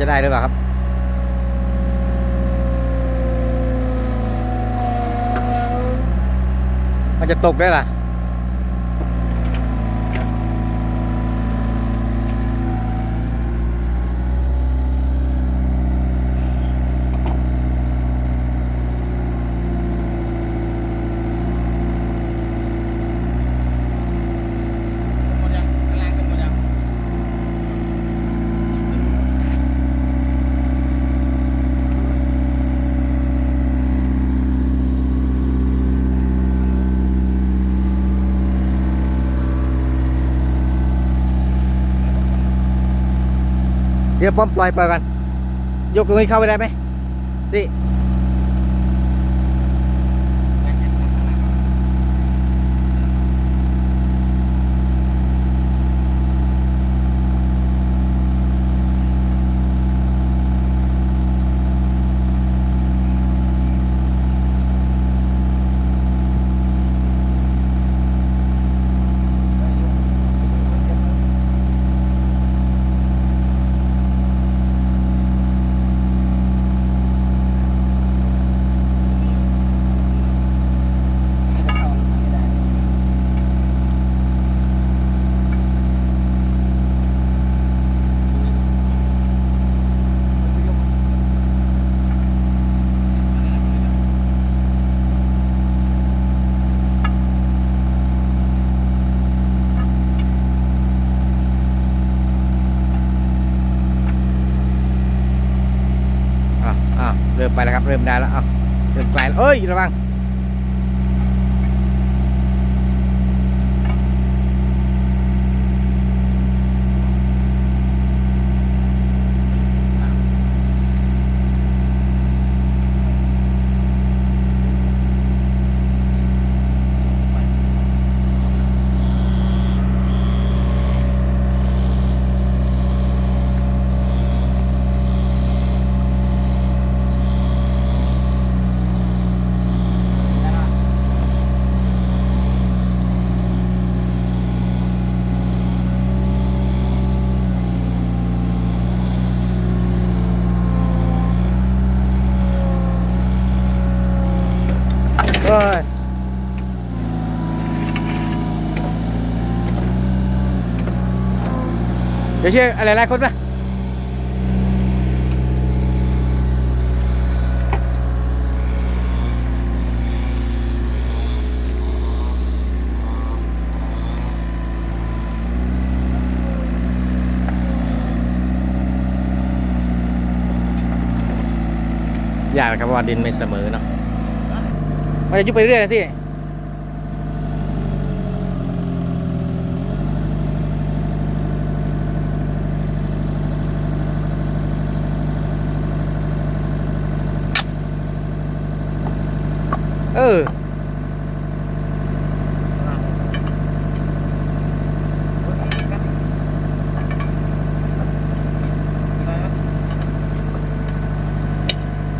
จะได้หรือเปล่าครับ มันจะตกได้ล่ะ หมดยังข้างล่างขึ้นหมดยัง เดี๋ยวป้อมปล่อยปล่อยกันยกตรงนี้เข้าไปได้ไหมนี่อะอะเริ่ม ไปแล้วครับ เริ่มได้แล้วอะเริ่มไกลแล้วเอ้ยระวัง ยเดี๋ยวเชื่ออะไรหลายคนปะยากนะครับว่าดินไม่เสมอเนาะ มันจะยุบไปเรื่อยๆสิเออ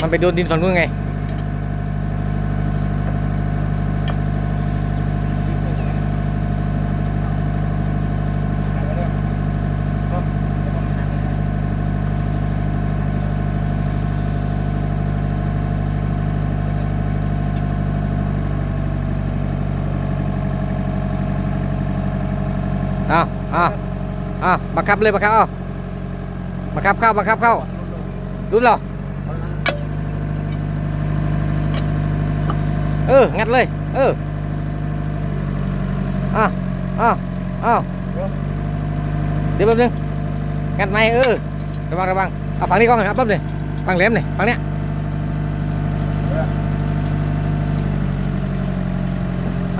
มันไปโดนดินฝั่งนู้นไง เอาเอาเอาบังคับเลยบังคับเอาบังคับเข้าบังคับเข้ารุนเหรอเออ งัดเลย เอออ้าวอ้าวอ้าวเดี๋ยวแป๊บนึง งัดไหมเออ ระวังระวังเอาฝั่งนี้ก่อนครับแป๊บนึงฝั่งแหลมนี่ฝั่งเนี้ย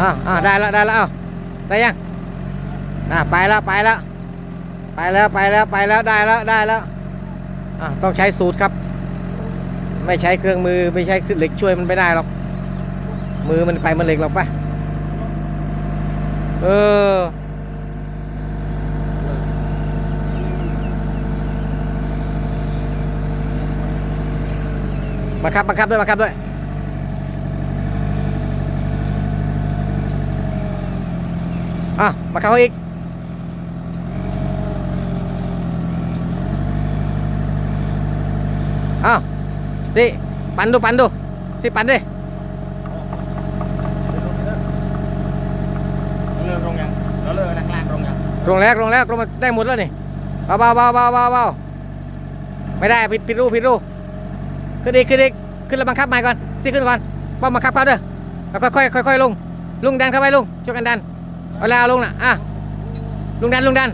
อ่าอ่าได้ล้วได้ล้วเอาได้ยัง อะไปล้วไปล้ว ไปแล้วไปแล้วไปแล้วได้แล้วได้แล้วต้องใช้สูตรครับ ไม่ใช้เครื่องมือไม่ใช้เหล็กช่วยมันไม่ได้หรอก มือมันไปมันเหล็กหรอกปะเออบังคับบังคับด้วยบังคับด้วยอะบังคับเขาอีก อ้าว สิปันดูปันดูสิปันดิเลิกลงยังเราเลิกนักลางลงยังลงแล้วลงแล้วลงมาได้หมดแล้วนี่เบาเบาเบาเบาเบาเบาไม่ได้ผิดผิดรูผิดรูขึ้นอีกขึ้นอีกขึ้นแล้วบังคับใหม่ก่อนสิขึ้นก่อนป้อมบังคับเขาเด้อแล้วค่อยค่อยค่อยๆลงลุงดันเข้าไปลุงช่วยกันดันเอาแล้วเอาลงน่ะอะลุงดันลุงดัน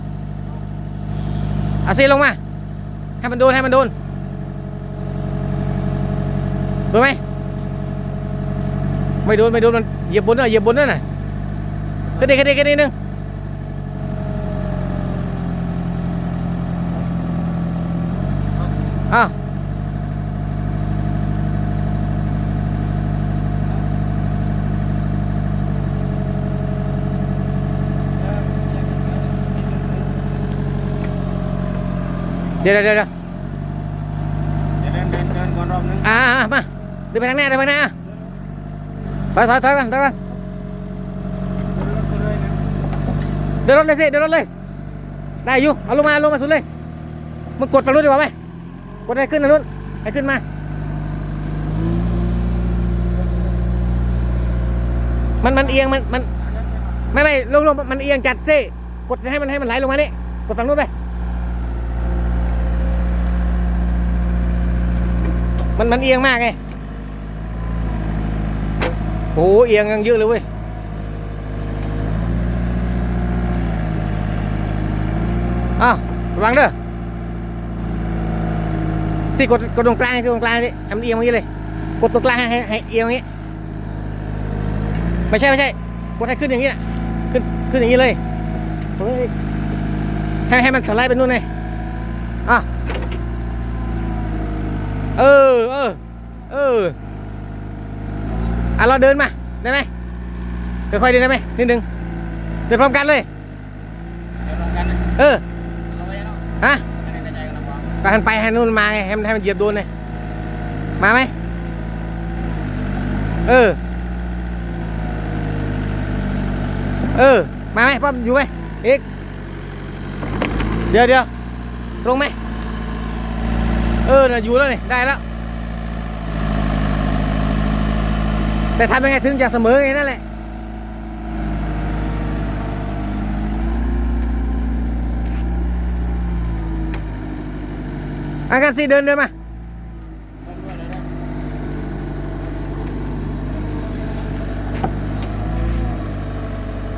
เอาสิลงมาให้มันโดนให้มันโดน นไหมไม่โดนไม่โดนมันเหยียบบนน่ะเหยียบบนนั่นน่ะขึ้นอีกขึ้นอีกขึ้นอีกนิดนึงอ้าวเดี๋ยวเดี๋ยวเดี๋ยวเดี๋ยวเดินเดินเดินก่อนรอบนึงอ่าอ่ามาเดินไปทางหน้าเดินไปทางหน้าถอยถอยถอยกันถอยกันเดินรถเลยสิเดินรถเลย ได้อยู่เอาลงมาลงมาสุดเลยมึงกดฝั่งนู้นดีกว่าไหมกดให้ขึ้นทางนู้นให้ขึ้นมามันมันเอียงมันมันไม่ไม่ลงลงมันเอียงจัดสิกดให้มันให้มันไหลลงมานี่กดฝั่งนู้นไปมันมันเอียงมากไง โอ้เอียงยังเยอะเลยเว้ยอ้าวระวังเด้อสิกดกดตรงกลางสิตรงกลางสิให้มันเอียงอย่างนี้เลย กดตรงกลางให้ให้เอียงอย่างนี้ ไม่ใช่ไม่ใช่ กดให้ขึ้นอย่างนี้นะขึ้นขึ้นอย่างนี้เลยเฮ้ยให้ให้มันสไลด์ไปนู่นเลยอะเออเออเออ อะเราเดินมาได้ไหมค่อยๆเดินได้ไหมนิดนึงเดินพร้อมกันเลยเดี๋ยวลงกันนะเออเราไปเนาะฮะไม่ได้ใจกันนะบอกก็หันไปให้นู่นมาไงให้มันให้มันเหยียบโดนเลยมาไหมเออ เออ มาไหมป้อมอยู่ไหมเอกเดี๋ยวเดี๋ยวตรงไหมเออน่ะอยู่แล้วนี่ได้แล้ว แต่ทำยังไงถึงจะเสมอไงนั่นแหละอากันสิเดินเดินมา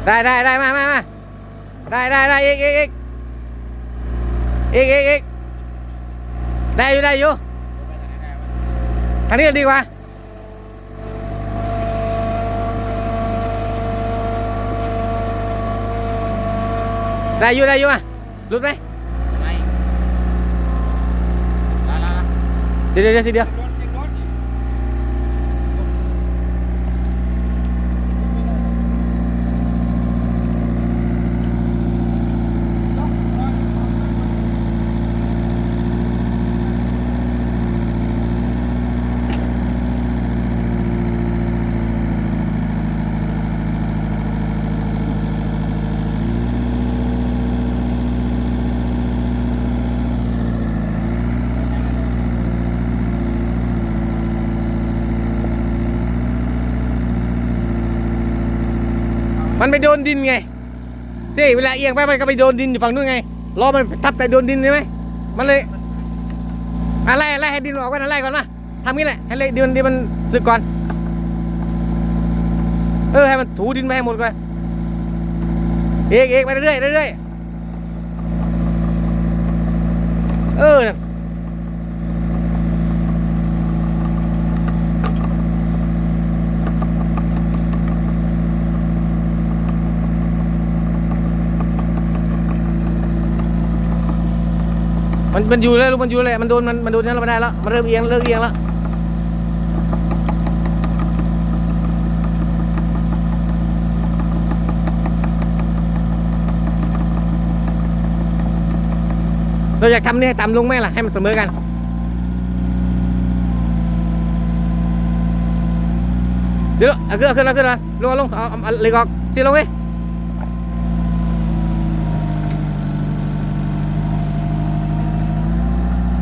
ได้ได้ได้มามามาได้ได้ได้อีกอีกอีกอีกอีกอีกได้อยู่ได้อยู่ทางนี้ดีกว่า ได้อยู่ได้อยู่อะหลุดไหมไม่ลาลาเดี๋ยวเดี๋ยวเดี๋ยวสิเดี๋ยว มันไปโดนดินไงสิเวลาเอียงไปไปก็ไปโดนดินอยู่ฝั่งนู้นไงล้อมันทับแต่โดนดินใช่ไหมมันเลยอะไรอะไรให้ดินออกก่อนอะไรก่อนมาทำงี้แหละให้เลยดินดินมันสึกก่อน เออให้มันถูดินไปให้หมดก่อนเอกเอกไปเรื่อยเรื่อยเออ มันมันอยู่แล้วลูกมันอยู่เลยมันโดนมันมันโดนนั้นเราไม่ได้แล้วมันเริ่มเอียงเริ่มเอียงแล้วเราอยากทำเนี่ยต่ำลงไหมล่ะให้มันเสมอกันเดี๋ยวเอาขึ้นเอาขึ้นเอาขึ้นเอาลงเอาลงเอาเอาเล็กออกซีลงไ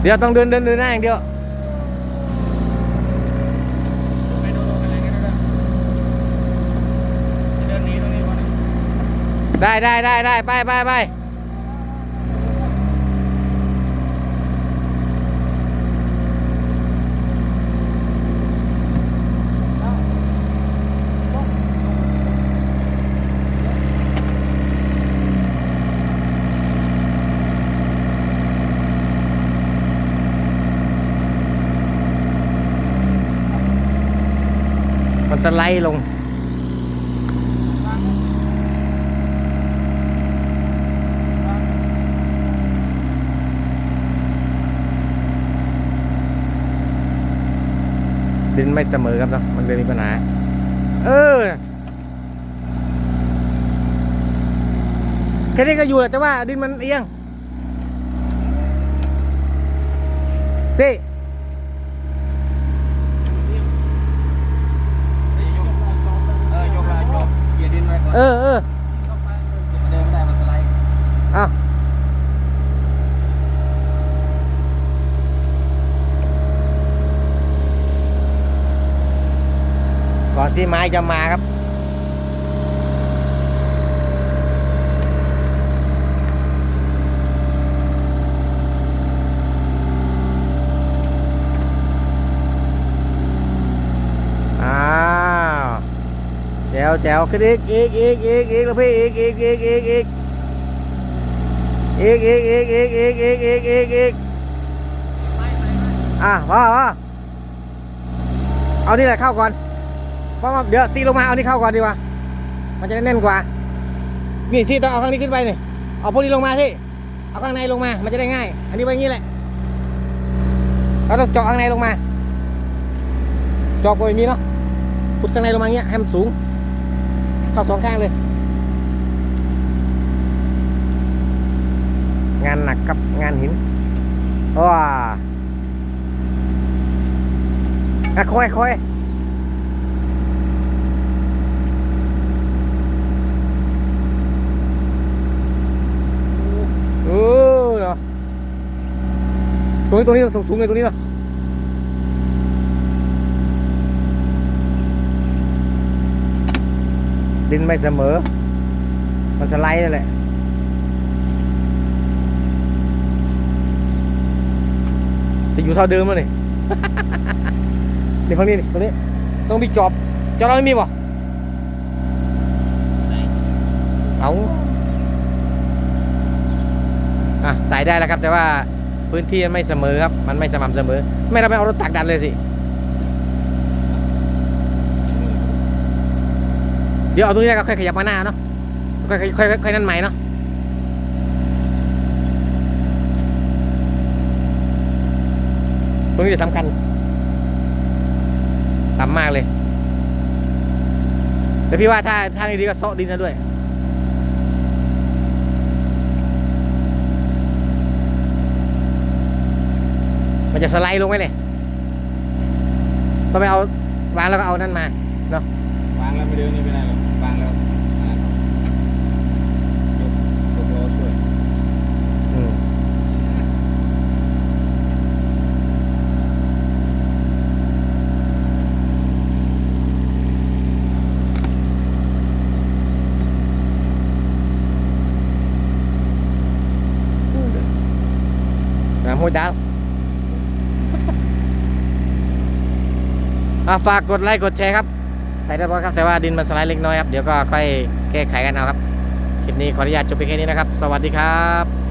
เดี๋ยวต้องเดินเดินเดินหน้าอย่างเดียวได้ได้ได้ได้ไปไปไป สไลด์ลง ดินไม่เสมอครับเนาะมันเลยมีปัญหา เออแค่นี้ก็อยู่แหละแต่ว่าดินมันเอียงสิ เออยกละยกเหยียดดินไว้ก่อน เออเออ เดินไม่ได้มันสไลด์ เอาก่อนที่ ไม้จะมาครับ อ้าวแจวแจวขึ้นอีกอีกอีกอีกอีกแล้วพี่อีกอีกอีกอีกอีกอีกอีกอีกอีกอีกอีกอีกอีกอีกอะพ่อพ่อเอานี่แหละเข้าก่อน ราะว่าเดี๋ยวซีลงมาเอานี่เข้าก่อนดีกว่า มันจะได้แน่นกว่า นี่ซีต้องเอาข้างนี้ขึ้นไปนี่เอาพวกนี้ลงมาสิเอาข้างในลงมา มันจะได้ง่าย อันนี้ไว้อย่างนี้แหละเราต้องเจาะข้างในลงมา เจาะไปอย่างนี้เนาะพุดข้างในลงมาเงี้ยให้มันสูง เข้าสองข้างเลย งานหนักกับงานหินว้าอะค่อยค่อยเออเนาะ ตรงนี้ตรงนี้สูงสูงเลยตรงนี้เนาะดินไม่เสมอ มันสไลด์นั่นแหละจะอยู่เท่าเดิมแล้วนี่นี่ฝั่งนี้นี่ตรงนี้ ต้องมีจอบ จอบเราไม่มีป่ะเอาอะใส่ได้แล้วครับ แต่ว่า พื้นที่มันไม่เสมอครับ มันไม่สม่ำเสมอ ไม่เราไปเอารถตักดันเลยสิ เดี๋ยวเอาตรงนี้แล้วก็ค่อยขยับมาหน้าเนาะ ค่อยค่อยค่อยค่อนั่นใหม่เนาะตรงนี้จะสำคัญต่ำมากเลย แต่พี่ว่าถ้าทางดีก็เซาะดินนะด้วย มันจะสไลด์ลงไหมเนี่ยต้องไปเอาวางแล้วก็เอานั่นมาวางแล้วไม่เดินนี่ไม่ได้หรอกวางแล้วอันนั้นยกยกล้อช่วยอืมน้ำห้วยดาว อะ ฝากกดไลค์กดแชร์ครับ ใส่เรียบร้อยครับ แต่ว่าดินมันสไลด์เล็กน้อยครับ เดี๋ยวก็ค่อยแก้ไขกันเอาครับ คลิปนี้ขออนุญาตจบไปแค่นี้นะครับ สวัสดีครับ